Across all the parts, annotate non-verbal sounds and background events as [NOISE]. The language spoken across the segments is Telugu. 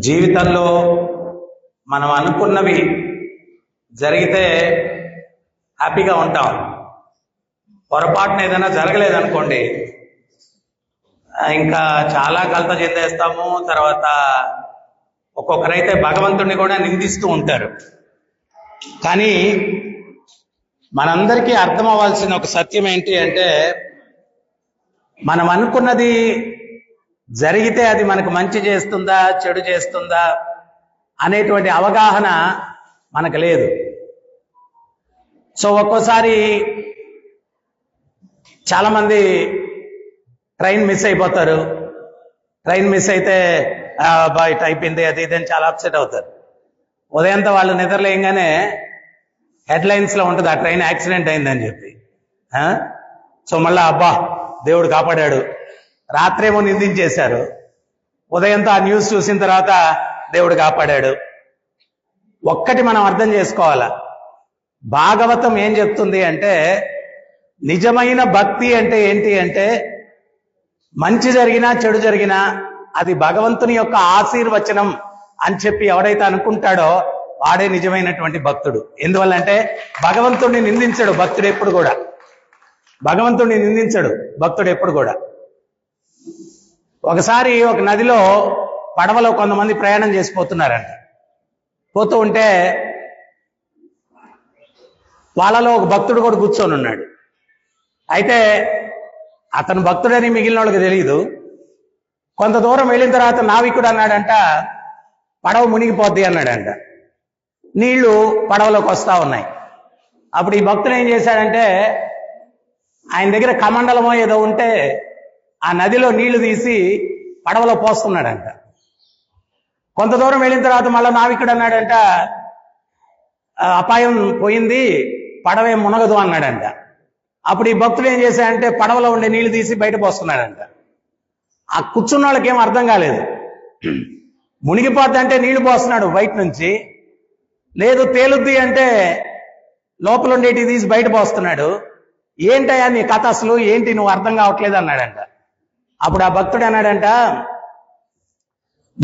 జీవితంలో మనం అనుకున్నవి జరిగితే హ్యాపీగా ఉంటాం. పొరపాటున ఏదైనా జరగలేదనుకోండి ఇంకా చాలా కలత చెందేస్తాము. తర్వాత ఒక్కొక్కరైతే భగవంతుడిని కూడా నిందిస్తూ ఉంటారు. కానీ మనందరికీ అర్థం అవ్వాల్సిన ఒక సత్యం ఏంటి అంటే మనం అనుకున్నది జరిగితే అది మనకు మంచి చేస్తుందా చెడు చేస్తుందా అనేటువంటి అవగాహన మనకు లేదు. సో ఒక్కోసారి చాలామంది ట్రైన్ మిస్ అయిపోతారు. ట్రైన్ మిస్ అయితే "ఆ, ఇట్ అయిపోయింది అది ఇది అని చాలా అప్సెట్ అవుతారు. ఉదయంతో వాళ్ళు నిద్రలేయంగానే హెడ్లైన్స్లో ఉంటుంది ఆ ట్రైన్ యాక్సిడెంట్ అయిందని చెప్పి. సో మళ్ళీ అబ్బా దేవుడు కాపాడాడు. రాత్రేమో నిందించేశారు. ఉదయంతో ఆ న్యూస్ చూసిన తర్వాత దేవుడు కాపాడాడు. ఒక్కటి మనం అర్థం చేసుకోవాలా? భాగవతం ఏం చెప్తుంది అంటే నిజమైన భక్తి అంటే ఏంటి అంటే మంచి జరిగినా చెడు జరిగినా అది భగవంతుని యొక్క ఆశీర్వచనం అని చెప్పి ఎవడైతే అనుకుంటాడో వాడే నిజమైనటువంటి భక్తుడు. ఎందువల్లంటే భగవంతుడిని నిందించడు భక్తుడు ఎప్పుడు కూడా. భగవంతుడిని నిందించడు భక్తుడు ఎప్పుడు కూడా. ఒకసారి ఒక నదిలో పడవలో కొంతమంది ప్రయాణం చేసిపోతున్నారంట. పోతూ ఉంటే వాళ్ళలో ఒక భక్తుడు కూడా కూర్చొని ఉన్నాడు. అయితే అతను భక్తుడని మిగిలిన వాళ్ళకి తెలియదు కొంత దూరం వెళ్ళిన తర్వాత నావికుడు అన్నాడంట పడవ మునిగిపోద్ది అన్నాడంట. నీళ్ళు పడవలోకి వస్తా ఉన్నాయి. అప్పుడు ఈ భక్తుడు ఏం చేశాడంటే ఆయన దగ్గర కమండలమో ఏదో ఉంటే ఆ నదిలో నీళ్ళు తీసి పడవలో పోస్తున్నాడంట. కొంత దూరం వెళ్ళిన తర్వాత మళ్ళీ నావికుడు అన్నాడంట అపాయం పోయింది పడవే మునగదు అన్నాడంట. అప్పుడు ఈ భక్తుడు ఏం చేశాడంటే పడవలో ఉండే నీళ్ళు తీసి బయట పోస్తున్నాడంట. ఆ కూర్చున్న వాళ్ళకి ఏం అర్థం కాలేదు. మునిగిపోద్ది అంటే నీళ్ళు పోస్తున్నాడు బయట నుంచి లేదు తేలుద్ది అంటే లోపల ఉండేటి తీసి బయట పోస్తున్నాడు. ఏంటయ్యా నీ కథ అసలు? ఏంటి? నువ్వు అర్థం కావట్లేదు అన్నాడంట. అప్పుడు ఆ భక్తుడు అన్నాడంట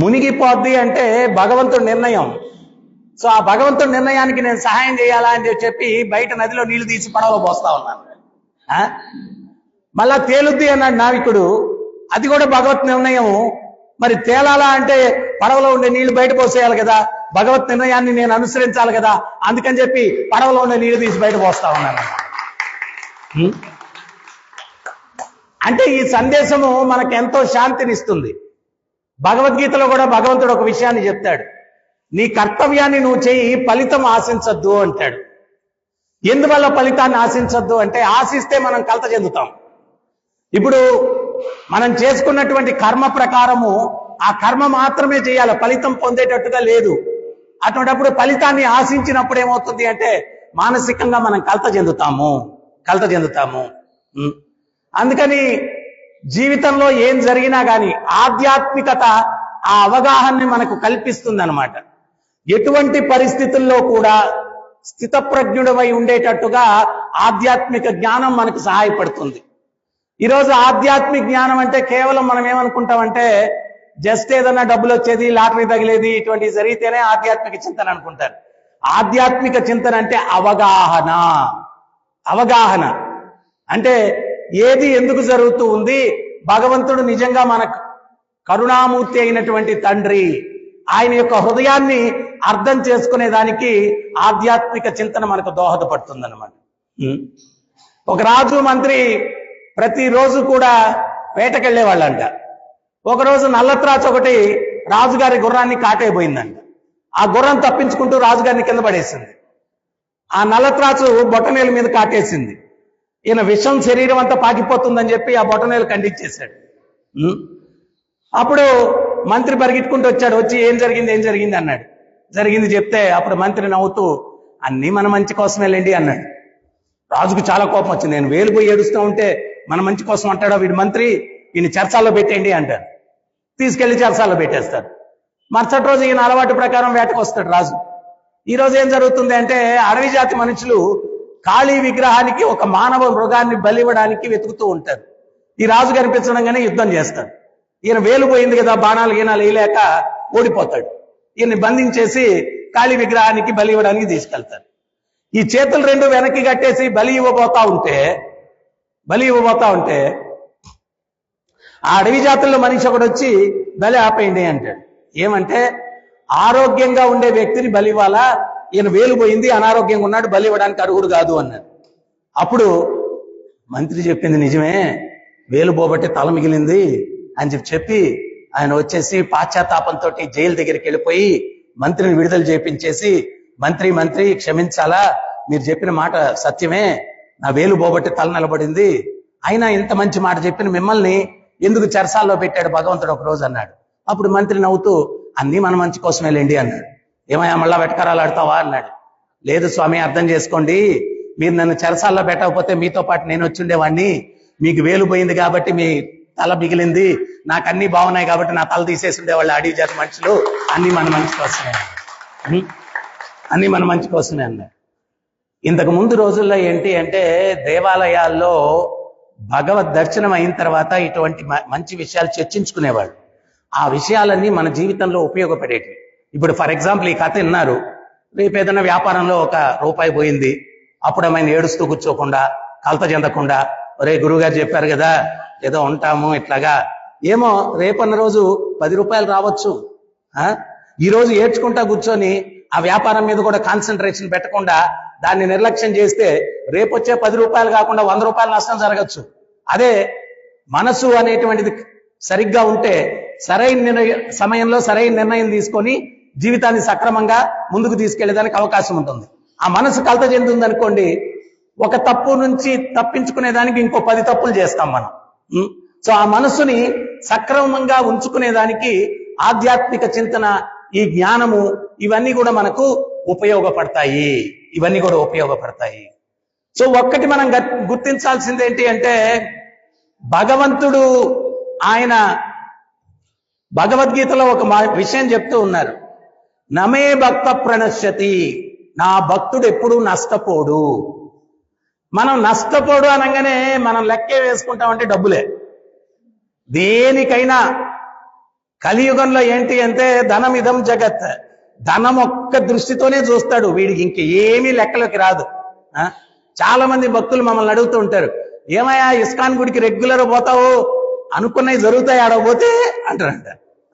మునిగిపోద్ది అంటే భగవంతుడి నిర్ణయం. సో ఆ భగవంతుడి నిర్ణయానికి నేను సహాయం చేయాలా అని చెప్పి బయట నదిలో నీళ్ళు తీసి పడవలో పోస్తా ఉన్నాను. ఆ? మళ్ళా తేలుద్ది అన్నాడు నావికుడు. అది కూడా భగవత్ నిర్ణయం. మరి తేలాలా అంటే పడవలో ఉండే నీళ్ళు బయట పోసేయాలి కదా. భగవత్ నిర్ణయాన్ని నేను అనుసరించాలి కదా. అందుకని చెప్పి పడవలో ఉండే నీళ్ళు తీసి బయట పోస్తా ఉన్నాను. అంటే ఈ సందేశము మనకు ఎంతో శాంతినిస్తుంది. భగవద్గీతలో కూడా భగవంతుడు ఒక విషయాన్ని చెప్తాడు. నీ కర్తవ్యాన్ని నువ్వు చేయి ఫలితం ఆశించద్దు అంటాడు. ఎందువల్ల ఫలితాన్ని ఆశించద్దు అంటే ఆశిస్తే మనం కలత చెందుతాం. ఇప్పుడు మనం చేసుకున్నటువంటి కర్మ ప్రకారము ఆ కర్మ మాత్రమే చేయాలి ఫలితం పొందేటట్టుగా లేదు. అటువంటిప్పుడు ఫలితాన్ని ఆశించినప్పుడు ఏమవుతుంది అంటే మానసికంగా మనం కలత చెందుతాము కలత చెందుతాము. అందుకని జీవితంలో ఏం జరిగినా కానీ ఆధ్యాత్మికత ఆ అవగాహనని మనకు కల్పిస్తుంది అనమాట ఎటువంటి పరిస్థితుల్లో కూడా స్థితప్రజ్ఞుడమై ఉండేటట్టుగా ఆధ్యాత్మిక జ్ఞానం మనకు సహాయపడుతుంది. ఈరోజు ఆధ్యాత్మిక జ్ఞానం అంటే కేవలం మనం ఏమనుకుంటామంటే జస్ట్ ఏదన్నా డబ్బులు వచ్చేది లాటరీ తగిలేది ఇటువంటివి జరిగితేనే ఆధ్యాత్మిక చింతన అనుకుంటారు. ఆధ్యాత్మిక చింతన అంటే అవగాహన. అవగాహన. అంటే ఏది ఎందుకు జరుగుతూ ఉంది? భగవంతుడు నిజంగా మనకు కరుణామూర్తి అయినటువంటి తండ్రి. ఆయన యొక్క హృదయాన్ని అర్థం చేసుకునే దానికి ఆధ్యాత్మిక చింతన మనకు దోహదపడుతుంది అనమాట ఒక రాజు మంత్రి ప్రతిరోజు కూడా వేటకెళ్ళే వాళ్ళంట ఒకరోజు నల్లత్రాచ ఒకటి రాజుగారి గుర్రాన్ని కాటైపోయిందంట. ఆ గుర్రం తప్పించుకుంటూ రాజుగారిని కింద పడేసింది. ఆ నల్లత్రాచు బొట్టనేల మీద కాటేసింది. ఈయన విషం శరీరం అంతా పాకిపోతుందని చెప్పి ఆ బొటనేలు ఖండించేశాడు అప్పుడు మంత్రి పరిగెట్టుకుంటూ వచ్చాడు. వచ్చి ఏం జరిగింది? ఏం జరిగింది? అన్నాడు. జరిగింది చెప్తే అప్పుడు మంత్రి నవ్వుతూ అన్నీ మన మంచి కోసమేలేండి అన్నాడు. రాజుకు చాలా కోపం వచ్చింది. నేను వేలు పోయి ఏడుస్తూ ఉంటే మన మంచి కోసం అంటాడా వీడి మంత్రి? ఈయన చర్చాల్లో పెట్టేయండి అంటారు తీసుకెళ్ళి చర్చాల్లో పెట్టేస్తారు మరుసటి రోజు ఈయన అలవాటు ప్రకారం వేటకు వస్తాడు రాజు. ఈ రోజు ఏం జరుగుతుంది అంటే అడవి జాతి మనుషులు కాళీ విగ్రహానికి ఒక మానవ మృగాన్ని బలివ్వడానికి వెతుకుతూ ఉంటారు. ఈ రాజు కనిపించడంగానే యుద్ధం చేస్తాడు. ఈయన వేలు పోయింది కదా బాణాలు గీనాలు వేయలేక ఓడిపోతాడు. ఈయన్ని బంధించేసి కాళీ విగ్రహానికి బలి ఇవ్వడానికి తీసుకెళ్తారు. ఈ చేతులు రెండు వెనక్కి కట్టేసి బలి ఇవ్వబోతా ఉంటే బలి ఇవ్వబోతా ఉంటే ఆ అడవి జాతుల్లో మనిషి ఒకడు వచ్చి బలి ఆపేయండి అంటాడు. ఏమంటే ఆరోగ్యంగా ఉండే వ్యక్తిని బలి ఇవ్వాలా? ఈయన వేలు పోయింది అనారోగ్యంగా ఉన్నాడు బలి ఇవ్వడానికి అర్హుడు కాదు అన్నాడు. అప్పుడు మంత్రి చెప్పింది నిజమే వేలు పోబట్టి తల మిగిలింది అని చెప్పి చెప్పి ఆయన వచ్చేసి పాశ్చాత్తాపంతో జైలు దగ్గరికి వెళ్ళిపోయి మంత్రిని విడుదల చేపించేసి మంత్రి మంత్రి క్షమించాలా? మీరు చెప్పిన మాట సత్యమే నా వేలు పోబట్టి తల నిలబడింది. అయినా ఇంత మంచి మాట చెప్పిన మిమ్మల్ని ఎందుకు చెరసాల్లో పెట్టాడు భగవంతుడు ఒక రోజు అన్నాడు. అప్పుడు మంత్రి నవ్వుతూ అన్ని మన మంచి కోసమే లేండి అన్నాడు. ఏమయ్యా మళ్ళా వెటకరాలు ఆడతావా? అన్నాడు. లేదు స్వామి అర్థం చేసుకోండి. మీరు నన్ను చెరసాల్లో పెట్టకపోతే మీతో పాటు నేను వచ్చిండేవాడిని మీకు వేలు పోయింది కాబట్టి మీ తల మిగిలింది. నాకు అన్ని బాగున్నాయి కాబట్టి నా తల తీసేసి ఉండేవాళ్ళు అడవి జాతి మనుషులు. అన్ని మన మంచి కోసమే అన్ని మన మంచి కోసమే అన్నాడు. ఇంతకు ముందు రోజుల్లో ఏంటి అంటే దేవాలయాల్లో భగవద్ దర్శనం అయిన తర్వాత ఇటువంటి మ- మంచి విషయాలు చర్చించుకునేవాళ్ళు. ఆ విషయాలన్నీ మన జీవితంలో ఉపయోగపడేటివి. ఇప్పుడు ఫర్ ఎగ్జాంపుల్ ఈ కథ విన్నారు. రేపు ఏదైనా వ్యాపారంలో ఒక రూపాయి పోయింది. అప్పుడు ఆమెను ఏడుస్తూ కూర్చోకుండా కలత చెందకుండా ఒరే గురువుగారు చెప్పారు కదా ఏదో ఉంటాము ఇట్లాగా. ఏమో రేపన్న రోజు పది రూపాయలు రావచ్చు. ఈరోజు ఈ రోజు ఏడ్చుకుంటా కూర్చొని ఆ వ్యాపారం మీద కూడా కాన్సన్ట్రేషన్ పెట్టకుండా దాన్ని నిర్లక్ష్యం చేస్తే రేపు వచ్చే పది రూపాయలు కాకుండా వంద రూపాయల నష్టం జరగచ్చు. అదే మనసు అనేటువంటిది సరిగ్గా ఉంటే సరైన నిర్ణయ సమయంలో సరైన నిర్ణయం తీసుకొని జీవితాన్ని సక్రమంగా ముందుకు తీసుకెళ్ళేదానికి అవకాశం ఉంటుంది. ఆ మనసు కలత చెందుంది అనుకోండి ఒక తప్పు నుంచి తప్పించుకునేదానికి ఇంకో పది తప్పులు చేస్తాం మనం. సో ఆ మనసుని సక్రమంగా ఉంచుకునేదానికి ఆధ్యాత్మిక చింతన ఈ జ్ఞానము ఇవన్నీ కూడా మనకు ఉపయోగపడతాయి. ఇవన్నీ కూడా ఉపయోగపడతాయి. సో ఒక్కటి మనం గుర్తించాల్సింది ఏంటి అంటే భగవంతుడు ఆయన భగవద్గీతలో ఒక మా- విషయం చెప్తూ ఉన్నారు. నమే భక్త ప్రణశ్యతి. నా భక్తుడు ఎప్పుడూ నష్టపోడు. మనం నష్టపోడు అనగానే మనం లెక్కే వేసుకుంటామంటే డబ్బులే. దేనికైనా కలియుగంలో ఏంటి అంటే ధనం ఇదం జగత్. ధనం ఒక్క దృష్టితోనే చూస్తాడు. వీడికి ఇంక ఏమీ లెక్కలోకి రాదు. ఆ? చాలా మంది భక్తులు మమ్మల్ని అడుగుతూ ఉంటారు. ఏమయ్యా ఇస్కాన్ గుడికి రెగ్యులర్ పోతావు? అనుకున్నవి జరుగుతాయి ఆడపోతే అంటారంట.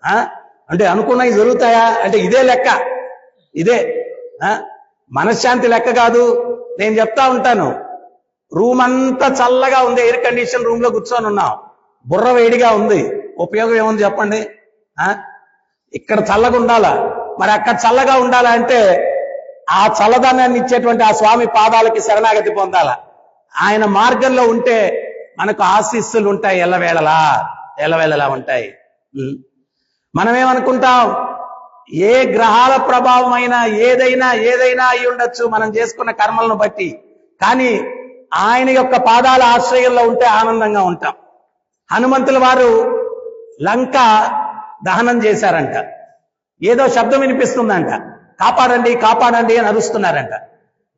ఆ? అంటే అనుకున్నవి జరుగుతాయా? అంటే ఇదే లెక్క. ఇదే మనశ్శాంతి లెక్క కాదు. నేను చెప్తా ఉంటాను. రూమ్ అంతా చల్లగా ఉంది ఎయిర్ కండిషన్ రూమ్లో కూర్చొని ఉన్నాం. బుర్ర వేడిగా ఉంది. ఉపయోగం ఏముంది చెప్పండి? ఇక్కడ చల్లగా ఉండాలా? మరి అక్కడ చల్లగా ఉండాలా అంటే ఆ చల్లదనాన్ని ఇచ్చేటువంటి ఆ స్వామి పాదాలకి శరణాగతి పొందాల? ఆయన మార్గంలో ఉంటే మనకు ఆశీస్సులు ఉంటాయి ఎల్లవేళలా. ఎల్లవేళలా ఉంటాయి. మనమేమనుకుంటాం? ఏ గ్రహాల ప్రభావం అయినా ఏదైనా ఏదైనా అయి ఉండొచ్చు మనం చేసుకున్న కర్మలను బట్టి. కానీ ఆయన యొక్క పాదాల ఆశ్రయంలో ఉంటే ఆనందంగా ఉంటాం. హనుమంతుల వారు లంక దహనం చేశారంట. ఏదో శబ్దం వినిపిస్తుందంట. కాపాడండి కాపాడండి అని అరుస్తున్నారంట.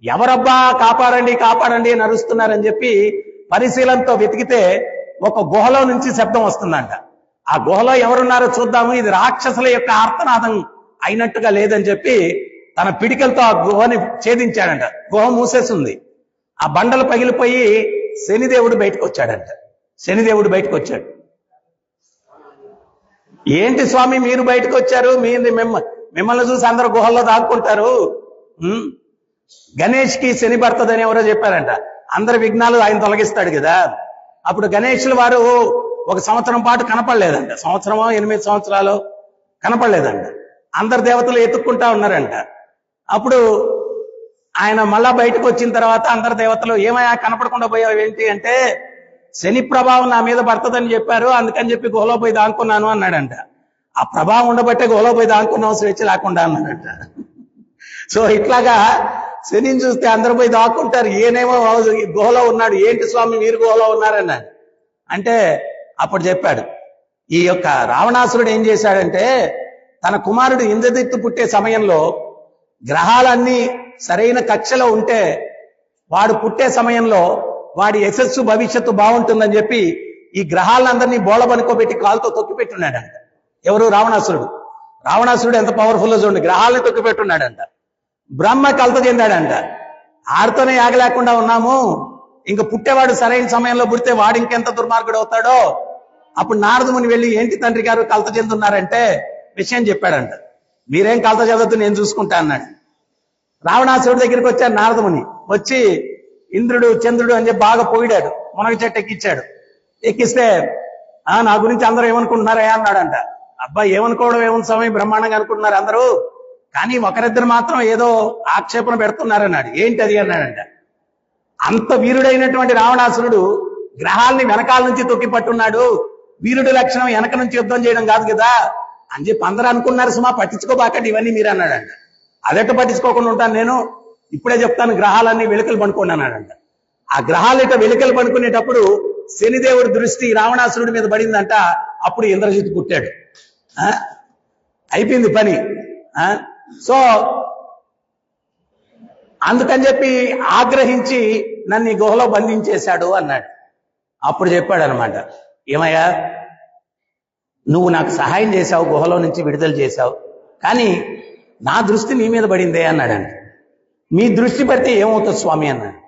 ఎవరబ్బా కాపాడండి కాపాడండి అని అరుస్తున్నారని చెప్పి పరిశీలనతో వెతికితే ఒక గుహలో నుంచి శబ్దం వస్తుందంట. ఆ గుహలో ఎవరున్నారో చూద్దాము. ఇది రాక్షసుల యొక్క ఆర్తనాదం అయినట్టుగా లేదని చెప్పి తన పిడికలతో ఆ గుహని ఛేదించాడంట. గుహ మూసేసింది. ఆ బండలు పగిలిపోయి శనిదేవుడు బయటకు వచ్చాడంట. శనిదేవుడు బయటకు వచ్చాడు. ఏంటి స్వామి మీరు బయటకు వచ్చారు? మీరు మిమ్మ మిమ్మల్ని చూసి అందరు గుహల్లో దాక్కుంటారు. గణేష్కి శని పడుతుందని ఎవరో చెప్పారంట. అందరి విఘ్నాలు ఆయన తొలగిస్తాడు కదా. అప్పుడు గణేషుల వారు ఒక సంవత్సరం పాటు కనపడలేదంట. సంవత్సరమో ఎనిమిది సంవత్సరాలు కనపడలేదంట. అందరు దేవతలు ఎత్తుక్కుంటా ఉన్నారంట. అప్పుడు ఆయన మళ్ళా బయటకు వచ్చిన తర్వాత అందరు దేవతలు ఏమయ్యా కనపడకుండా పోయావు ఏంటి? అంటే శని ప్రభావం నా మీద పడుతుందని చెప్పారు. అందుకని చెప్పి గుహలో పోయి దాంకున్నాను అన్నాడంట. ఆ ప్రభావం ఉండబట్టే గుహలో పోయి దాంకున్నాం స్వేచ్ఛ లేకుండా అన్నాడంట. సో ఇట్లాగా శనిని చూస్తే అందరు పోయి దాక్కుంటారు. ఈయనేమో గుహలో ఉన్నాడు. ఏంటి స్వామి మీరు గుహలో ఉన్నారన్నాడు. అంటే అప్పుడు చెప్పాడు ఈ యొక్క రావణాసురుడు ఏం చేశాడంటే తన కుమారుడు ఇంద్రదిత్తు పుట్టే సమయంలో గ్రహాలన్నీ సరైన కక్షలో ఉంటే వాడు పుట్టే సమయంలో వాడి యశస్సు భవిష్యత్తు బాగుంటుందని చెప్పి ఈ గ్రహాలందరినీ బోళబనుకోబెట్టి కాలుతో తొక్కిపెట్టున్నాడంట. ఎవరు? రావణాసురుడు. రావణాసురుడు ఎంత పవర్ఫుల్ చూడండి గ్రహాలను తొక్కిపెట్టున్నాడంట. బ్రహ్మ కలత చెందాడంట. ఆడితోనే ఆగలేకుండా ఉన్నాము. ఇంక పుట్టేవాడు సరైన సమయంలో పుడితే వాడు ఇంకెంత దుర్మార్గుడు అవుతాడో? అప్పుడు నారదముని వెళ్ళి ఏంటి తండ్రి గారు కలత చెందున్నారంటే విషయం చెప్పాడంట. మీరేం కలత చెందొద్దు నేను చూసుకుంటా అన్నాడు. రావణాసురుడి దగ్గరికి వచ్చాడు నారదముని వచ్చి ఇంద్రుడు చంద్రుడు అని చెప్పి బాగా పోయిడాడు మునగ చెట్టు ఎక్కిచ్చాడు. ఎక్కిస్తే ఆ నా గురించి అందరూ ఏమనుకుంటున్నారా అన్నాడంట. అబ్బా ఏమనుకోవడం ఏముంది సమయం బ్రహ్మాండంగా అనుకుంటున్నారు అందరూ. కానీ ఒకరిద్దరు మాత్రం ఏదో ఆక్షేపణ పెడుతున్నారన్నాడు. ఏంటి అది అన్నాడంట. అంత వీరుడైనటువంటి రావణాసురుడు గ్రహాల్ని వెనకాల నుంచి తొక్కి పట్టున్నాడు. వీరుడి లక్షణం వెనక నుంచి యుద్ధం చేయడం కాదు కదా? అని చెప్పి అందరూ అనుకున్నారు సుమా పట్టించుకోబాకండి ఇవన్నీ మీరు అన్నాడంట. అదెట్ట పట్టించుకోకుండా ఉంటాను నేను ఇప్పుడే చెప్తాను గ్రహాలన్నీ వెలుకలు పండుకోండి అన్నాడంట. ఆ గ్రహాలు ఇట్ట వెలుకలు పండుకునేటప్పుడు శనిదేవుడి దృష్టి రావణాసురుడి మీద పడిందంట అప్పుడు ఇంద్రజిత్ పుట్టాడు. ఆ? అయిపోయింది పని. ఆ? సో అందుకని చెప్పి ఆగ్రహించి నన్ను ఈ గుహలో బంధించేశాడు అన్నాడు. అప్పుడు చెప్పాడు అనమాట ఏమయ్యా? నువ్వు నాకు సహాయం చేశావు గుహలో నుంచి విడుదల చేశావు. కానీ నా దృష్టి నీ మీద పడిందే అన్నాడంట. మీ దృష్టి పెడితే ఏమవుతుంది స్వామి అన్నాడు.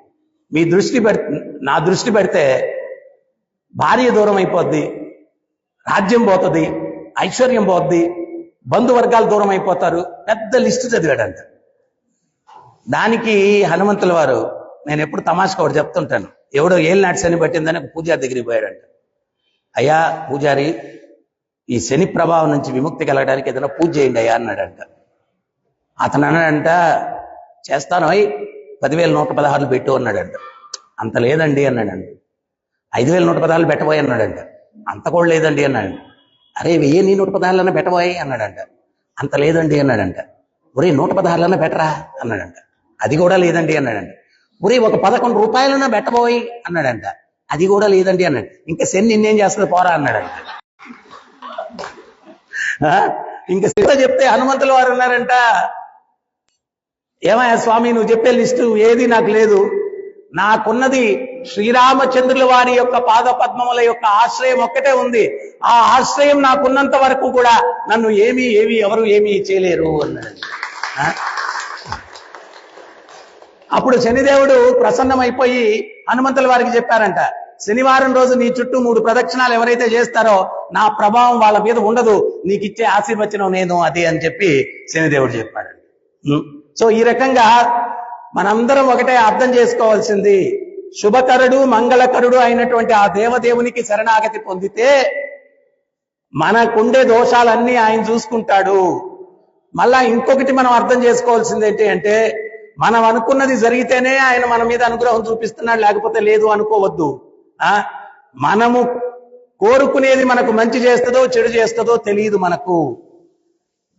మీ దృష్టి పెడితే నా దృష్టి పెడితే భార్య దూరం అయిపోద్ది రాజ్యం పోతుంది ఐశ్వర్యం పోద్ది బంధువర్గాలు దూరం అయిపోతారు పెద్ద లిస్టు చదివాడంట. దానికి హనుమంతుల వారు నేను ఎప్పుడు తమాషగా ఒకటి చెప్తుంటాను. ఎవడో ఏళ్ళు నాటి శని పట్టిందని ఒక పూజారి దగ్గరికి పోయాడంట. అయ్యా పూజారి ఈ శని ప్రభావం నుంచి విముక్తి కలగడానికి ఏదైనా పూజ చేయండి అయ్యా అన్నాడంట. అతను అన్నాడంట చేస్తాను అయ్ పదివేల నూట పదహారులు పెట్టు అన్నాడంట. అంత లేదండి అన్నాడంట. ఐదు వేల నూట పదహారులు పెట్టబోయి అన్నాడంట. అంత కూడా లేదండి అన్నాడు అరే వెయ్యి నీ నూట పదహారులన్నా పెట్టబోయి అన్నాడంట. అంత లేదండి అన్నాడంట. ఒరే నూట పదహారులన్నా పెట్టరా అన్నాడంట. అది కూడా లేదండి అన్నాడంట. ఒరే ఒక పదకొండు రూపాయలన్నా పెట్టబోయి అన్నాడంట. అది కూడా లేదండి అన్నాడు. ఇంకా సెన్ నిన్నేం చేస్తుంది పోరా అన్నాడు ఆ? ఇంకా శివ చెప్తే హనుమంతుల వారు ఉన్నారంట. ఏమయ్యా స్వామి నువ్వు చెప్పే లిస్టు ఏది నాకు లేదు. నాకున్నది శ్రీరామచంద్రుల వారి యొక్క పాద పద్మముల యొక్క ఆశ్రయం ఒక్కటే ఉంది. ఆ ఆశ్రయం నాకున్నంత వరకు కూడా నన్ను ఏమీ ఏమి ఎవరు ఏమీ చేయలేరు అన్నాడు. ఆ? అప్పుడు శనిదేవుడు ప్రసన్నమైపోయి హనుమంతుల వారికి చెప్పారంట శనివారం రోజు నీ చుట్టూ మూడు ప్రదక్షిణాలు ఎవరైతే చేస్తారో నా ప్రభావం వాళ్ళ మీద ఉండదు. నీకు ఇచ్చే ఆశీర్వచనం నేను అది అని చెప్పి శనిదేవుడు చెప్పాడు. ఉం. సో ఈ రకంగా మనందరం ఒకటే అర్థం చేసుకోవాల్సింది. శుభకరుడు మంగళకరుడు అయినటువంటి ఆ దేవదేవునికి శరణాగతి పొందితే మనకుండే దోషాలన్నీ ఆయన చూసుకుంటాడు. మళ్ళా ఇంకొకటి మనం అర్థం చేసుకోవాల్సింది ఏంటి అంటే మనం అనుకున్నది జరిగితేనే ఆయన మన మీద అనుగ్రహం చూపిస్తున్నాడు లేకపోతే లేదు అనుకోవద్దు. మనము కోరుకునేది మనకు మంచి చేస్తుందో చెడు చేస్తుందో తెలియదు మనకు.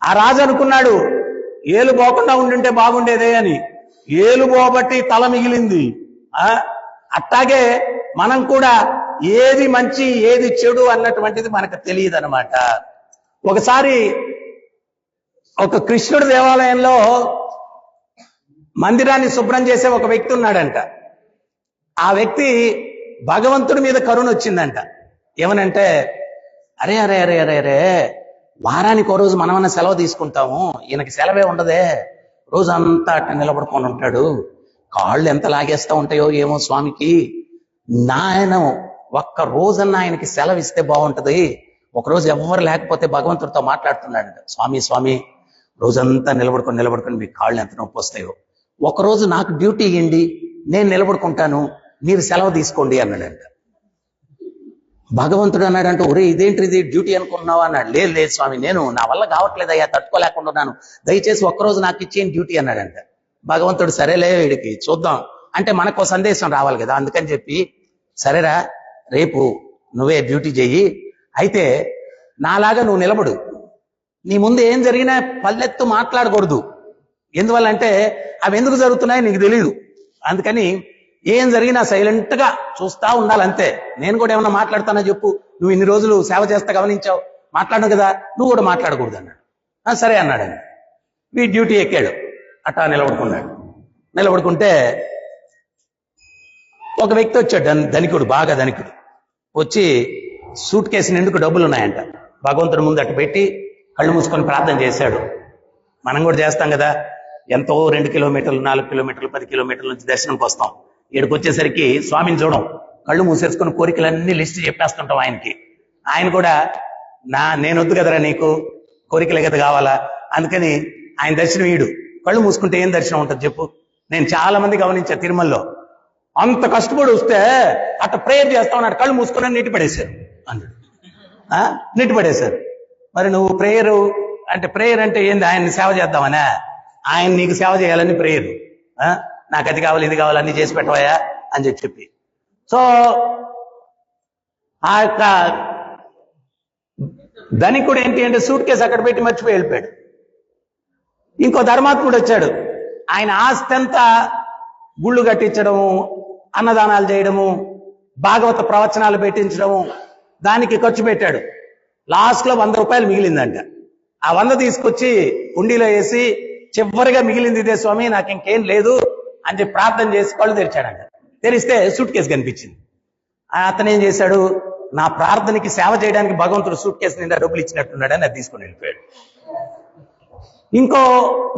ఆ రాజు అనుకున్నాడు ఏలు పోకుండా ఉండుంటే బాగుండేదే అని. ఏలు పోబట్టి తల మిగిలింది. ఆ? అట్టాగే మనం కూడా ఏది మంచి ఏది చెడు అన్నటువంటిది మనకు తెలియదు అనమాట ఒకసారి ఒక కృష్ణుడి దేవాలయంలో మందిరాన్ని శుభ్రం చేసే ఒక వ్యక్తి ఉన్నాడంట. ఆ వ్యక్తి భగవంతుడి మీద కరుణ వచ్చిందంట. ఏమనంటే అరే అరే అరే అరే అరే వారానికి ఓ రోజు మనమన్నా సెలవు తీసుకుంటాము. ఈయనకి సెలవే ఉండదే. రోజు అంతా అట్ట నిలబడుకొని ఉంటాడు. కాళ్ళు ఎంత లాగేస్తా ఉంటాయో ఏమో స్వామికి. నాయన ఒక్క రోజన్న ఆయనకి సెలవు ఇస్తే బాగుంటది. ఒక రోజు ఎవ్వరు లేకపోతే భగవంతుడితో మాట్లాడుతున్నాడు స్వామి స్వామి రోజంతా నిలబడుకొని నిలబడుకొని మీ కాళ్ళు ఎంత నొప్పి వస్తాయో. ఒక రోజు నాకు డ్యూటీ ఇవ్వండి నేను నిలబడుకుంటాను. మీరు సెలవు తీసుకోండి అన్నాడంట. భగవంతుడు అన్నాడంటే ఒరే ఇదేంటి ఇది డ్యూటీ అనుకుంటున్నావా? అన్నాడు. లేదు లేదు స్వామి నేను నా వల్ల కావట్లేదు అయ్యా తట్టుకోలేకుండా దయచేసి ఒక్కరోజు నాకు ఇచ్చేయండి డ్యూటీ? అన్నాడంట. భగవంతుడు సరేలే వీడికి చూద్దాం. అంటే మనకు సందేశం రావాలి కదా అందుకని చెప్పి సరేరా రేపు నువ్వే డ్యూటీ చెయ్యి. అయితే నాలాగా నువ్వు నిలబడు. నీ ముందు ఏం జరిగినా పల్లెత్తు మాట్లాడకూడదు. ఎందువల్లంటే అవి ఎందుకు జరుగుతున్నాయో నీకు తెలియదు అందుకని ఏం జరిగినా సైలెంట్గా చూస్తా ఉండాలి అంతే నేను కూడా ఏమన్నా మాట్లాడతానో చెప్పు? నువ్వు ఇన్ని రోజులు సేవ చేస్తా గమనించావు? మాట్లాడను కదా? నువ్వు కూడా మాట్లాడకూడదు అన్నాడు. "ఆ, సరే అన్నాడు ఆయన. వీ డ్యూటీ ఎక్కాడు. అట్టా నిలబడుకున్నాడు. నిలబడుకుంటే ఒక వ్యక్తి వచ్చాడు. ధనికుడు బాగా ధనికుడు. వచ్చి సూట్ కేసు నిండుకు డబ్బులు ఉన్నాయంట భగవంతుడి ముందు అట్టు పెట్టి కళ్ళు మూసుకొని ప్రార్థన చేశాడు. మనం కూడా చేస్తాం కదా. ఎంతో రెండు కిలోమీటర్లు నాలుగు కిలోమీటర్లు పది కిలోమీటర్ల నుంచి దర్శనంకి వస్తాం ఇక్కడికి వచ్చేసరికి స్వామిని చూడం. కళ్ళు మూసేసుకొని కోరికలన్నీ లిస్ట్ చెప్పేస్తుంటాం ఆయనకి. ఆయన కూడా నా నేను వద్దు కదరా నీకు. కోరికలే కదా కావాలా? అందుకని ఆయన దర్శనం ఈడు. కళ్ళు మూసుకుంటే ఏం దర్శనం ఉంటుంది చెప్పు. నేను చాలా మంది గమనించా తిరుమలలో. అంత కష్టపడి వస్తే అట్ట ప్రేయర్ చేస్తా ఉన్నాడు కళ్ళు మూసుకొని నీటి పడేశారు అన్నాడు. నీటి పడేశారు మరి నువ్వు ప్రేయరు అంటే ప్రేయర్ అంటే ఏంది? ఆయన్ని సేవ చేద్దామనే? ఆయన నీకు సేవ చేయాలని ప్రేయరు. నాకు అది కావాలి ఇది కావాలి అన్ని చేసి పెట్టవయా అని చెప్పి చెప్పి. సో ఆ యొక్క ధనికుడు ఏంటి అంటే సూట్ కేసు అక్కడ పెట్టి మర్చిపోయి వెళ్ళిపోయాడు. ఇంకో ధర్మాత్ముడు వచ్చాడు. ఆయన ఆస్తి అంతా గుళ్ళు కట్టించడము అన్నదానాలు చేయడము భాగవత ప్రవచనాలు పెట్టించడము దానికి ఖర్చు పెట్టాడు. లాస్ట్లో వంద రూపాయలు మిగిలిందంట. ఆ వంద తీసుకొచ్చి ఉండిలో వేసి చివరిగా మిగిలింది ఇదే స్వామి నాకు ఇంకేం లేదు. అని చెప్పి ప్రార్థన చేసి కళ్ళు తెరిచాడంట. తెరిస్తే సూట్ కేసు కనిపించింది. ఆ అతను ఏం చేశాడు? నా ప్రార్థనకి సేవ చేయడానికి భగవంతుడు సూట్ కేసు నిండా డబ్బులు ఇచ్చినట్టున్నాడని అది తీసుకొని వెళ్ళిపోయాడు. ఇంకో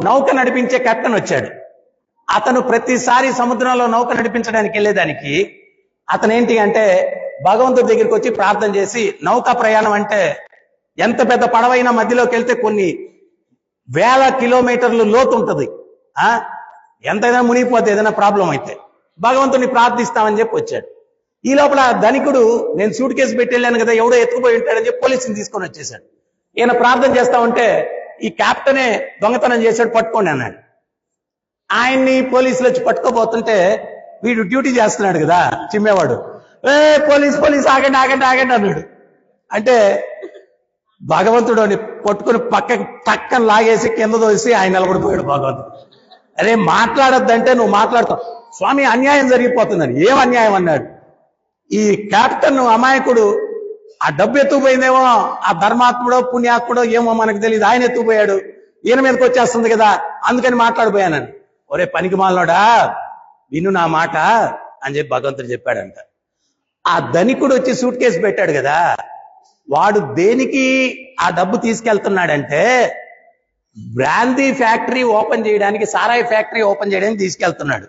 నౌక నడిపించే కెప్టెన్ వచ్చాడు. అతను ప్రతిసారి సముద్రంలో నౌక నడిపించడానికి వెళ్ళేదానికి అతను ఏంటి అంటే భగవంతుడి దగ్గరికి వచ్చి ప్రార్థన చేసి నౌక ప్రయాణం అంటే ఎంత పెద్ద పడవైన మధ్యలోకి వెళ్తే కొన్ని వేల కిలోమీటర్లు లోతు ఉంటుంది ఆ? ఎంతైనా మునిగిపోతే ఏదైనా ప్రాబ్లం అయితే భగవంతుని ప్రార్థిస్తామని చెప్పి వచ్చాడు. ఈ లోపల ధనికుడు నేను సూట్ కేసు పెట్టి వెళ్ళాను కదా ఎవడో ఎత్తుకుపోయి ఉంటాడని చెప్పి పోలీసుని తీసుకొని వచ్చేసాడు ఈయన ప్రార్థన చేస్తా ఉంటే ఈ క్యాప్టెనే దొంగతనం చేశాడు పట్టుకోండి అన్నాడు. ఆయన్ని పోలీసులు వచ్చి పట్టుకోబోతుంటే వీడు డ్యూటీ చేస్తున్నాడు కదా చిమ్మేవాడు. ఏ పోలీస్ పోలీస్ ఆగండి ఆగండి ఆగండి అన్నాడు. అంటే భగవంతుడు పట్టుకుని పక్కకి పక్కన లాగేసి కింద దోసి ఆయన నిలబడిపోయాడు భగవంతుడు. అరే మాట్లాడొద్దంటే నువ్వు మాట్లాడతావు. స్వామి అన్యాయం జరిగిపోతుందని. ఏం అన్యాయం అన్నాడు? ఈ కెప్టెన్ అమాయకుడు ఆ డబ్బు ఎత్తుకుపోయిందేమో ఆ ధర్మాత్ముడో పుణ్యాత్ముడో ఏమో మనకు తెలియదు ఆయన ఎత్తుకుపోయాడు. ఈయన మీదకి వచ్చేస్తుంది కదా అందుకని మాట్లాడిపోయానని ఒరే పనికి మాలనోడా విను నా మాట అని చెప్పి భగవంతుడు చెప్పాడంట. ఆ ధనికుడు వచ్చి సూట్ కేసు పెట్టాడు కదా. వాడు దేనికి ఆ డబ్బు తీసుకెళ్తున్నాడంటే బ్రాందీ ఫ్యాక్టరీ ఓపెన్ చేయడానికి సారాయి ఫ్యాక్టరీ ఓపెన్ చేయడానికి తీసుకెళ్తున్నాడు.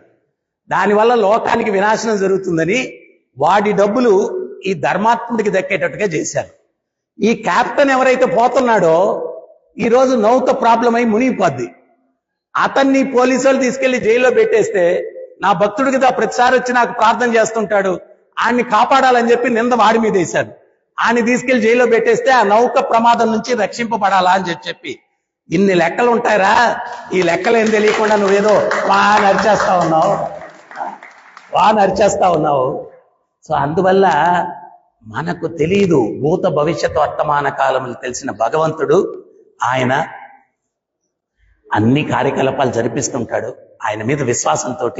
దానివల్ల లోకానికి వినాశనం జరుగుతుందని వాడి డబ్బులు ఈ ధర్మాత్ముడికి దక్కేటట్టుగా చేశారు. ఈ క్యాప్టెన్ ఎవరైతే పోతున్నాడో ఈ రోజు నౌక ప్రాబ్లం అయి మునిగిపోద్ది. అతన్ని పోలీసు వాళ్ళు తీసుకెళ్ళి జైల్లో పెట్టేస్తే నా భక్తుడు కదా ప్రతిసారి వచ్చి నాకు ప్రార్థన చేస్తుంటాడు. ఆయన్ని కాపాడాలని చెప్పి నింద వాడి మీద వేశారు ఆయన్ని తీసుకెళ్ళి జైల్లో పెట్టేస్తే ఆ నౌక ప్రమాదం నుంచి రక్షింపబడాలా అని చెప్పి చెప్పి ఇన్ని లెక్కలు ఉంటాయరా ఈ లెక్కలు ఏం తెలియకుండా నువ్వేదో వా నరిచేస్తా ఉన్నావు. వా నరిచేస్తా ఉన్నావు. సో అందువల్ల మనకు తెలియదు భూత భవిష్యత్తు వర్తమాన కాలంలో తెలిసిన భగవంతుడు ఆయన అన్ని కార్యకలాపాలు జరిపిస్తుంటాడు. ఆయన మీద విశ్వాసంతో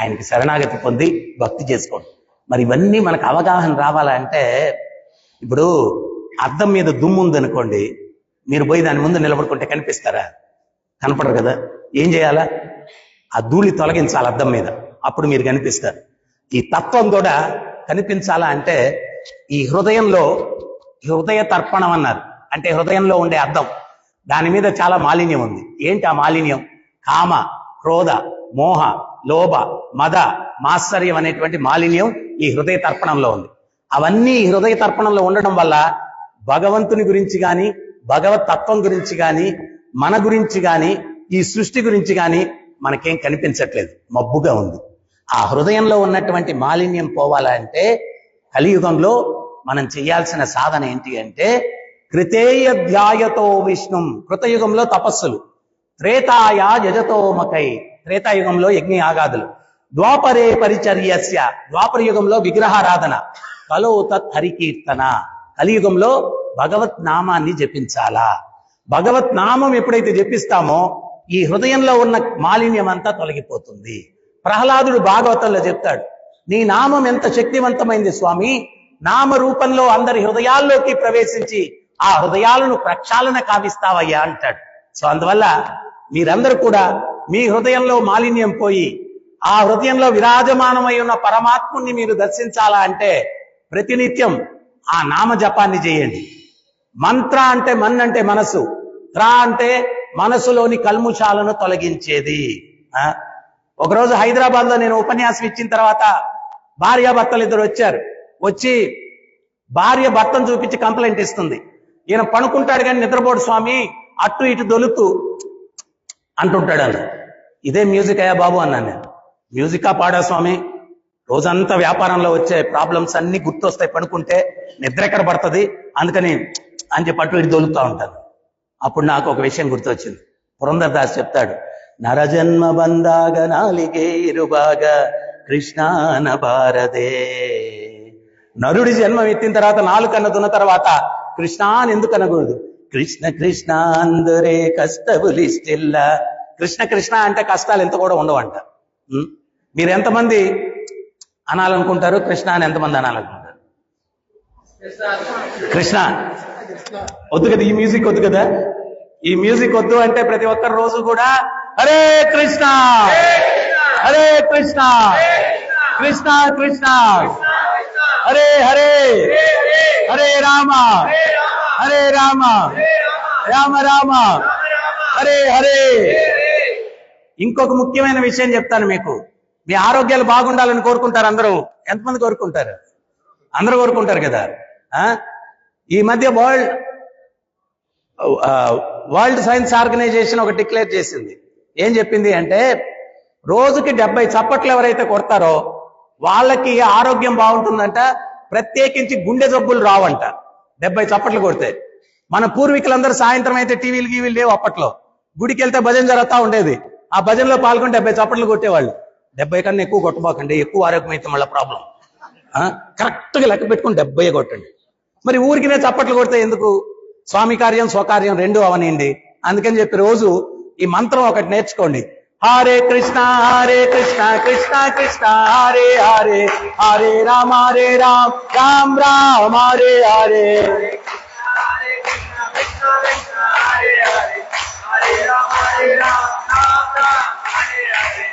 ఆయనకి శరణాగతి పొంది భక్తి చేసుకోండి. మరి ఇవన్నీ మనకు అవగాహన రావాలంటే ఇప్పుడు అద్దం మీద దుమ్ము ఉందనుకోండి మీరు పోయి దాని ముందు నిలబడుకుంటే కనిపిస్తారా? కనపడరు కదా. ఏం చేయాలా? ఆ ధూళి తొలగించాలి అద్దం మీద. అప్పుడు మీరు కనిపిస్తారు. ఈ తత్వం కూడా కనిపించాలా అంటే ఈ హృదయంలో హృదయ తర్పణం అన్నారు. అంటే హృదయంలో ఉండే అర్థం దాని మీద చాలా మాలిన్యం ఉంది. ఏంటి ఆ మాలిన్యం? కామ క్రోధ మోహ లోభ మద మాత్సర్యం అనేటువంటి మాలిన్యం ఈ హృదయ తర్పణంలో ఉంది. అవన్నీ హృదయ తర్పణంలో ఉండడం వల్ల భగవంతుని గురించి కానీ భగవత్ తత్వం గురించి కానీ మన గురించి కానీ ఈ సృష్టి గురించి కానీ మనకేం కనిపించట్లేదు. మబ్బుగా ఉంది. ఆ హృదయంలో ఉన్నటువంటి మాలిన్యం పోవాలంటే కలియుగంలో మనం చేయాల్సిన సాధన ఏంటి అంటే కృతేయ ధ్యాయతో విష్ణు కృతయుగంలో తపస్సులు త్రేతాయ యజతోమకై త్రేతాయుగంలో యజ్ఞ ఆగాదులు ద్వాపరే పరిచర్యస్య ద్వాపర యుగంలో విగ్రహారాధన కలో తత్ హరికీర్తన. కలియుగంలో భగవత్ నామాన్ని జపించాలా? భగవత్ నామం ఎప్పుడైతే జపిస్తామో ఈ హృదయంలో ఉన్న మాలిన్యం అంతా తొలగిపోతుంది. ప్రహ్లాదుడు భాగవతంలో చెప్తాడు నీ నామం ఎంత శక్తివంతమైంది స్వామి? నామ రూపంలో అందరి హృదయాల్లోకి ప్రవేశించి ఆ హృదయాలను ప్రక్షాళన కావిస్తావయ్యా అంటాడు. సో అందువల్ల మీరందరూ కూడా మీ హృదయంలో మాలిన్యం పోయి ఆ హృదయంలో విరాజమానమై ఉన్న పరమాత్ముని మీరు దర్శించాలా అంటే ప్రతినిత్యం ఆ నామ జపాన్ని చేయండి. మంత్ర అంటే మన్ అంటే మనసు. త్రా అంటే మనసులోని కల్ముషాలను తొలగించేది. ఆ? ఒకరోజు హైదరాబాద్లో నేను ఉపన్యాసం ఇచ్చిన తర్వాత భార్యాభర్తలు ఇద్దరు వచ్చారు. వచ్చి భార్య భర్తను చూపించి కంప్లైంట్ ఇస్తుంది. ఈయన పనుకుంటాడు కానీ నిద్రపోడు స్వామి అటు ఇటు దొలుతూ అంటుంటాడు అన్న ఇదే మ్యూజిక్ అయ్యా బాబు అన్నాను నేను. మ్యూజికా పాడా స్వామి? రోజంతా వ్యాపారంలో వచ్చే ప్రాబ్లమ్స్ అన్ని గుర్తొస్తాయి. పడుకుంటే నిద్ర ఎక్కడ పడుతుంది? అందుకని అని చెప్పి అటు ఇటు దొలుతూ ఉంటాను. అప్పుడు నాకు ఒక విషయం గుర్తొచ్చింది. పురంధరదాస్ చెప్తాడు నరజన్మ బందాగ నాలిగే ఇరుబాగ కృష్ణాన భారదే. నరుడి జన్మం ఎత్తిన తర్వాత నాలుగు దున్న తర్వాత కృష్ణ అని ఎందుకు అనకూడదు? కృష్ణ కృష్ణ అందరే కష్టబులిస్టిల్ల కృష్ణ కృష్ణ అంటే కష్టాలు ఎంత కూడా ఉండవంట. ఉం? అనాలనుకుంటారు కృష్ణ అని ఎంతమంది అనాలనుకుంటారు? కృష్ణ. వద్దు కదా ఈ మ్యూజిక్ వద్దు కదా? ఈ మ్యూజిక్ వద్దు అంటే ప్రతి ఒక్కరు రోజు కూడా హరే కృష్ణ! హరే కృష్ణ! కృష్ణ కృష్ణ! హరే హరే! హరే రామ! హరే రామ! రామ రామ! హరే హరే! ఇంకొక ముఖ్యమైన విషయం చెప్తాను మీకు. మీ ఆరోగ్యాలు బాగుండాలని కోరుకుంటారు అందరూ. ఎంతమంది కోరుకుంటారు? అందరూ కోరుకుంటారు కదా. ఆ? ఈ మధ్య వరల్డ్ వరల్డ్ సైన్స్ ఆర్గనైజేషన్ ఒక డిక్లేర్ చేసింది. ఏం చెప్పింది అంటే రోజుకి డెబ్బై చప్పట్లు ఎవరైతే కొడతారో వాళ్ళకి ఆరోగ్యం బాగుంటుందంట ప్రత్యేకించి గుండె జబ్బులు రావంట. డెబ్బై చప్పట్లు కొడితే. మన పూర్వీకులందరూ సాయంత్రం అయితే టీవీలు గీవీలు లేవు అప్పట్లో. గుడికి వెళ్తే భజన జరుగుతూ ఉండేది. ఆ భజనలో పాల్గొని డెబ్బై చప్పట్లు కొట్టేవాళ్ళు. డెబ్బై కన్నా ఎక్కువ కొట్టబాకండి ఎక్కువ ఆరోగ్యం అయితే మళ్ళీ ప్రాబ్లం కరెక్ట్గా లెక్క పెట్టుకుని డెబ్బై కొట్టండి. మరి ఊరికినే చప్పట్లు కొడితే ఎందుకు? స్వామి కార్యం స్వకార్యం రెండు అవనండి అందుకని చెప్పి రోజు ఈ మంత్రం ఒకటి నేర్చుకోండి. హరే కృష్ణ హరే కృష్ణ కృష్ణ కృష్ణ హరే హరే హరే రామ హరే రామ్ రామ్ రామ హరే హరే. హరే కృష్ణ హరే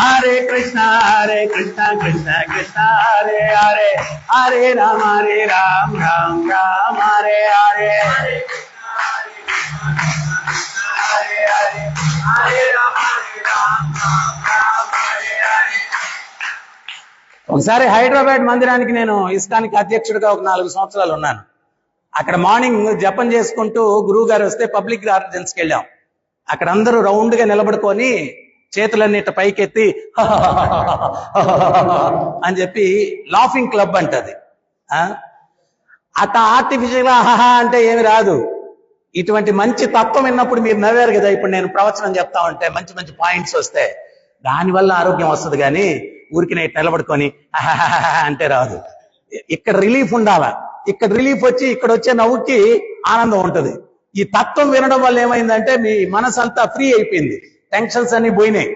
హరే కృష్ణ హరే కృష్ణ కృష్ణ కృష్ణ హరే హరే. హరే రామ హరే రామ్ రామ్ రామ్ హరే హరే. ఒకసారి హైదరాబాద్ మందిరానికి నేను ఇస్కానికి అధ్యక్షుడిగా ఒక నాలుగు సంవత్సరాలు ఉన్నాను. అక్కడ మార్నింగ్ జపం చేసుకుంటూ గురువు గారు వస్తే పబ్లిక్ గార్డెన్స్కి వెళ్ళాం. అక్కడ అందరూ రౌండ్గా నిలబడుకొని చేతులన్నీ ఇట్ట పైకెత్తి [LAUGHS] అని చెప్పి లాఫింగ్ క్లబ్ అంటది. ఆ? అట్ట ఆర్టిఫిషియల్ ఆహా [LAUGHS] అంటే ఏమి రాదు. ఇటువంటి మంచి తత్వం విన్నప్పుడు మీరు నవ్వారు కదా ఇప్పుడు నేను ప్రవచనం చెప్తా ఉంటే మంచి మంచి పాయింట్స్ వస్తే. దానివల్ల ఆరోగ్యం వస్తుంది కానీ ఊరికి నేను నిలబడుకొని [LAUGHS] అంటే రాదు. ఇక్కడ రిలీఫ్ ఉండాలా? ఇక్కడ రిలీఫ్ వచ్చి ఇక్కడ వచ్చే నవ్వుకి ఆనందం ఉంటది. ఈ తత్వం వినడం వల్ల ఏమైందంటే మీ మనసు అంతా ఫ్రీ అయిపోయింది. టెన్షన్స్ అన్ని పోయినాయి.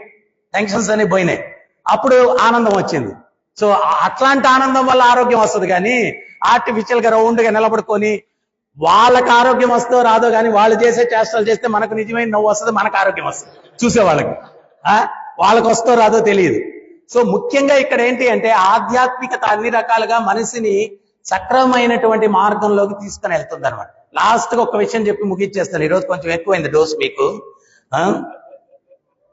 టెన్షన్స్ అన్ని పోయినాయి. అప్పుడు ఆనందం వచ్చింది. సో అట్లాంటి ఆనందం వల్ల ఆరోగ్యం వస్తుంది కానీ ఆర్టిఫిషియల్గా రౌండ్గా నిలబడుకొని వాళ్ళకి ఆరోగ్యం వస్తుందో రాదో కానీ వాళ్ళు చేసే చేష్టలు చేస్తే మనకు నిజమైన నవ్వు వస్తుంది మనకు ఆరోగ్యం వస్తుంది. చూసే వాళ్ళకి ఆ? వాళ్ళకి వస్తో రాదో తెలియదు. సో ముఖ్యంగా ఇక్కడ ఏంటి అంటే ఆధ్యాత్మికత అన్ని రకాలుగా మనిషిని సక్రమమైనటువంటి మార్గంలోకి తీసుకుని వెళ్తుంది అనమాట లాస్ట్గా ఒక విషయం చెప్పి ముగించేస్తాను. ఈరోజు కొంచెం ఎక్కువైంది డోస్ మీకు.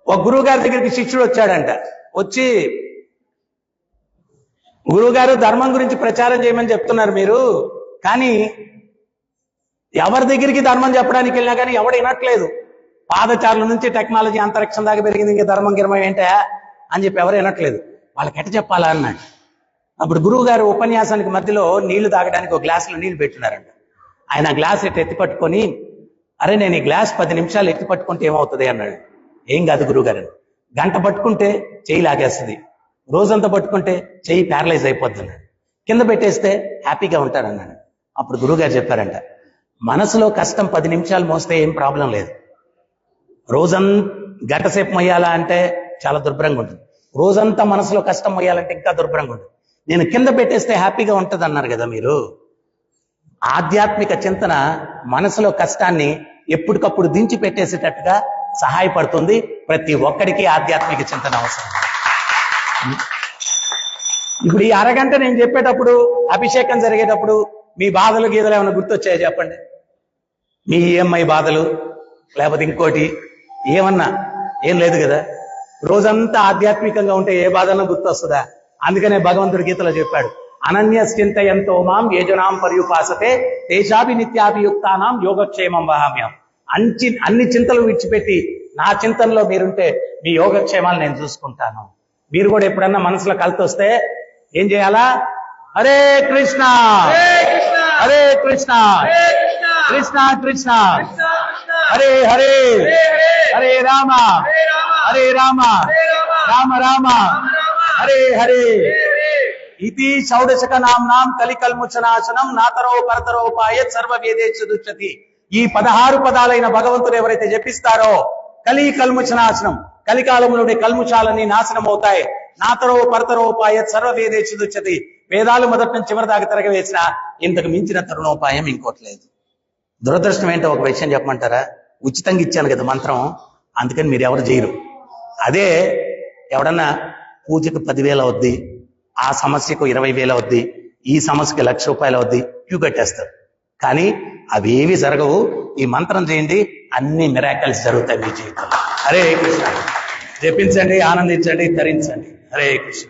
ఒక గురువు గారి దగ్గరికి శిష్యుడు వచ్చాడంట. వచ్చి గురువుగారు ధర్మం గురించి ప్రచారం చేయమని చెప్తున్నారు మీరు. కానీ ఎవరి దగ్గరికి ధర్మం చెప్పడానికి వెళ్ళినా కానీ ఎవడు వినట్లేదు. పాదచారుల నుంచి టెక్నాలజీ అంతరిక్షం దాకా పెరిగింది. ఇంకా ధర్మం గిర్మం ఏంటా? అని చెప్పి ఎవరు వినట్లేదు. వాళ్ళకి ఎట చెప్పాలా అన్నాడు. అప్పుడు గురువు గారు ఉపన్యాసానికి మధ్యలో నీళ్ళు తాగడానికి ఒక గ్లాసులో నీళ్ళు పెట్టినారంట. ఆయన గ్లాస్ ఎట్టు ఎత్తి పట్టుకొని అరే నేను ఈ గ్లాస్ పది నిమిషాలు ఎత్తి పట్టుకుంటే ఏమవుతుంది? అన్నాడు. ఏం కాదు గురువు గారు గంట పట్టుకుంటే చెయ్యి లాగేస్తుంది. రోజంతా పట్టుకుంటే చెయ్యి ప్యారలైజ్ అయిపోద్ది అన్నాడు. కింద పెట్టేస్తే హ్యాపీగా ఉంటాడు అన్నాడు. అప్పుడు గురువుగారు చెప్పారంట మనసులో కష్టం పది నిమిషాలు మోస్తే ఏం ప్రాబ్లం లేదు. రోజన్ గంట సేపు మొయ్యాలా అంటే చాలా దుర్భరంగా ఉంటుంది. రోజంతా మనసులో కష్టం మొయ్యాలంటే ఇంకా దుర్భరంగా ఉంటుంది. నేను కింద పెట్టేస్తే హ్యాపీగా ఉంటుంది అన్నారు కదా మీరు. ఆధ్యాత్మిక చింతన మనసులో కష్టాన్ని ఎప్పటికప్పుడు దించి పెట్టేసేటట్టుగా సహాయపడుతుంది. ప్రతి ఒక్కడికి ఆధ్యాత్మిక చింతన అవసరం. ఇప్పుడు ఈ అరగంట నేను చెప్పేటప్పుడు అభిషేకం జరిగేటప్పుడు మీ బాధలు గీతలు ఏమైనా గుర్తొచ్చాయో చెప్పండి? మీ ఈఎంఐ బాధలు లేకపోతే ఇంకోటి ఏమన్నా? ఏం లేదు కదా? రోజంతా ఆధ్యాత్మికంగా ఉంటే ఏ బాధన్నా గుర్తొస్తుందా? అందుకనే భగవంతుడి గీతలో చెప్పాడు అనన్య చింతయంతో మాం యజనాం పర్యుపాసతే తేజాభి నిత్యాభియుక్తానాం యోగక్షేమం వహామ్యం. అంచి అన్ని చింతలు విడిచిపెట్టి నా చింతనలో మీరుంటే మీ యోగక్షేమాలు నేను చూసుకుంటాను. మీరు కూడా ఎప్పుడన్నా మనసులో కలితొస్తే ఏం చేయాలా? హరే కృష్ణ! హరే కృష్ణ! కృష్ణ! కృష్ణ! హరే హరే! హరే రామ! హరే రామ. రామ. రామ హరే హరే. ఇది షౌడశక నాంనాం కలికల్ముచనాశనం నాతరో పరతరోపాయ సర్వ వేదేచ్చు దుచ్చతి. ఈ పదహారు పదాలైన భగవంతుడు ఎవరైతే చెప్పిస్తారో కలి కల్ముచనాశనం కలికాలమునుడి కల్ముషాలని నాశనం అవుతాయి నాతరో పరతరోపాయ సర్వ వేదేచ్చు దుచ్చతి. వేదాలు మొదటి నుంచి చివరి దాకా తిరగవేసిన ఇంతకు మించిన తరుణోపాయం ఇంకోటి లేదు. దురదృష్టం ఏంటో ఒక విషయం చెప్పమంటారా? ఉచితంగా ఇచ్చాను కదా మంత్రం. అందుకని మీరు ఎవరు చేయరు అదే ఎవడన్నా పూజకు పదివేలు అవుద్ది ఆ సమస్యకు ఇరవై వేలు అవుద్ది ఈ సమస్యకి లక్ష రూపాయలు అవుద్ది క్యూ కట్టేస్తారు. కానీ అవేవి జరగవు. ఈ మంత్రం చేయండి అన్ని మిరాకల్స్ జరుగుతాయి మీ జీవితంలో. హరే కృష్ణ. జపించండి ఆనందించండి ధరించండి హరే కృష్ణ.